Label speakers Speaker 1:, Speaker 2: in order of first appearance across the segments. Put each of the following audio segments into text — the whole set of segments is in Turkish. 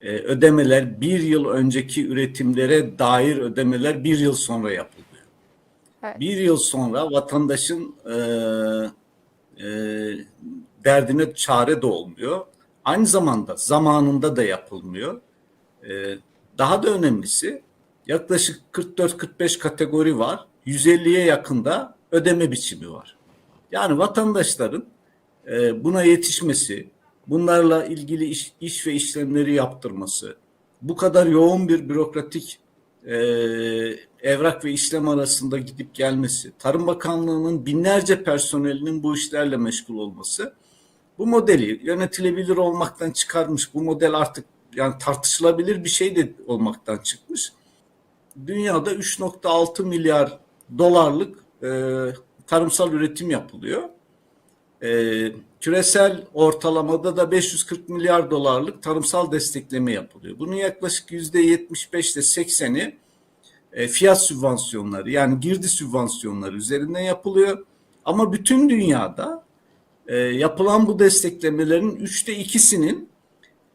Speaker 1: e, ödemeler bir yıl önceki üretimlere dair ödemeler bir yıl sonra yapılıyor.
Speaker 2: Evet.
Speaker 1: Bir yıl sonra vatandaşın e, e, derdine çare de olmuyor. Aynı zamanda zamanında da yapılmıyor. E, daha da önemlisi yaklaşık 44-45 kategori var. 150'ye yakında ödeme biçimi var. Yani vatandaşların e, buna yetişmesi, bunlarla ilgili iş, iş ve işlemleri yaptırması, bu kadar yoğun bir bürokratik e, evrak ve işlem arasında gidip gelmesi, Tarım Bakanlığı'nın binlerce personelinin bu işlerle meşgul olması, bu modeli yönetilebilir olmaktan çıkarmış. Bu model artık yani tartışılabilir bir şey de olmaktan çıkmış. Dünyada 3.6 milyar dolarlık e, tarımsal üretim yapılıyor. E, küresel ortalamada da 540 milyar dolarlık tarımsal destekleme yapılıyor. Bunun yaklaşık yüzde 75 ile 80'i e, fiyat sübvansiyonları yani girdi sübvansiyonları üzerinden yapılıyor. Ama bütün dünyada e, yapılan bu desteklemelerin üçte ikisinin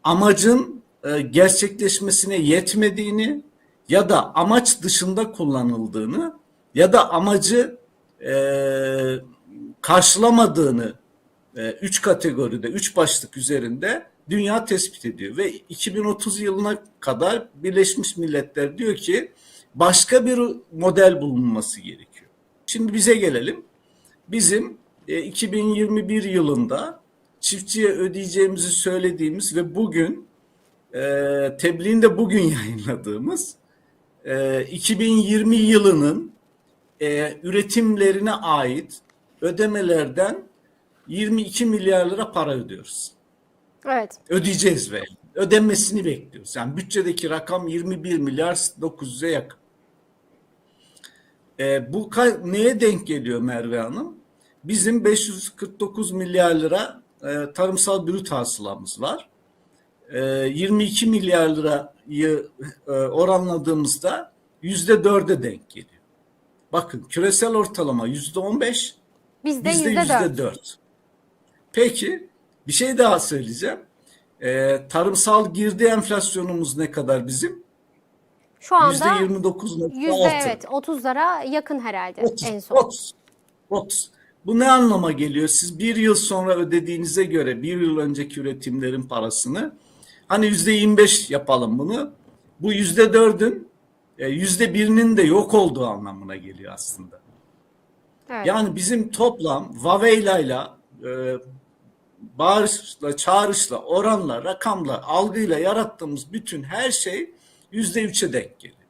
Speaker 1: amacın e, gerçekleşmesine yetmediğini ya da amaç dışında kullanıldığını ya da amacı e, karşılamadığını e, üç kategoride, üç başlık üzerinde dünya tespit ediyor. Ve 2030 yılına kadar Birleşmiş Milletler diyor ki başka bir model bulunması gerekiyor. Şimdi bize gelelim. Bizim e, 2021 yılında çiftçiye ödeyeceğimizi söylediğimiz ve bugün e, tebliğinde bugün yayınladığımız e, 2020 yılının e, üretimlerine ait ödemelerden 22 milyar lira para ödüyoruz.
Speaker 2: Evet.
Speaker 1: Ödeyeceğiz ve ödenmesini bekliyoruz. Yani bütçedeki rakam 21 milyar 900'e yakın. E, bu neye denk geliyor Merve Hanım? Bizim 549 milyar lira e, tarımsal brüt hasılamız var. E, 22 milyar lirayı e, oranladığımızda yüzde dörde denk geliyor. Bakın küresel ortalama yüzde on beş,
Speaker 2: Bizde
Speaker 1: bizde
Speaker 2: yüzde dört.
Speaker 1: Peki bir şey daha söyleyeceğim. E, tarımsal girdi enflasyonumuz ne kadar bizim?
Speaker 2: Şu anda
Speaker 1: Yüzde 29.6.
Speaker 2: yüzde evet 30'lara yakın herhalde
Speaker 1: 30,
Speaker 2: en son.
Speaker 1: 30, 30. Bu ne anlama geliyor? Siz bir yıl sonra ödediğinize göre bir yıl önceki üretimlerin parasını hani yüzde 25 yapalım bunu. Bu yüzde dördün e, yüzde birinin de yok olduğu anlamına geliyor aslında. Yani bizim toplam Vaveyla'yla e, bağırışla, çağrışla, oranla, rakamla, algıyla yarattığımız bütün her şey yüzde üçe denk geliyor.